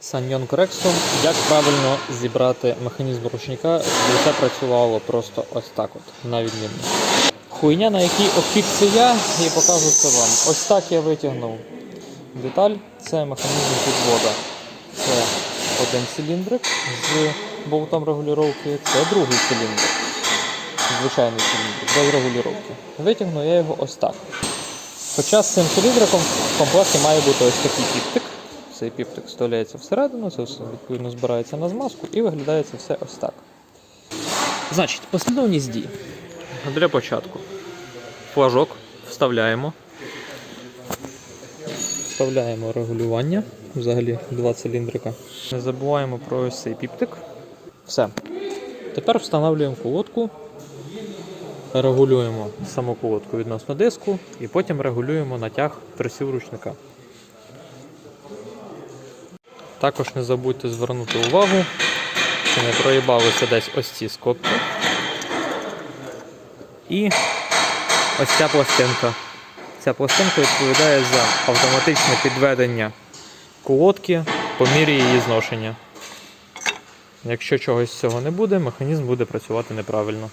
Саньйон Корексом, як правильно зібрати механізм ручника, щоб це працювало просто ось так от, на відмінно. Хуйня, на якій офікси я, і покажу це вам. Ось так я витягнув деталь, це механізм підвода. Це один циліндрик з болтом регулювання, це другий циліндрик. Звичайний циліндрик, без регулювання. Витягну я його ось так. Хоча з цим циліндриком в комплекті має бути ось такий піптик. Цей піптик вставляється всередину, це все відповідно збирається на змазку і виглядає це все ось так. Значить, послідовність дій. Для початку. Флажок вставляємо. Вставляємо регулювання. Взагалі два циліндрика. Не забуваємо про ось цей піптик. Все. Тепер встановлюємо колодку. Регулюємо саму колодку відносно диску і потім регулюємо натяг тросів ручника. Також не забудьте звернути увагу, чи не проїбалися десь ось ці скобки. І ось ця пластинка. Ця пластинка відповідає за автоматичне підведення колодки по мірі її зношення. Якщо чогось з цього не буде, механізм буде працювати неправильно.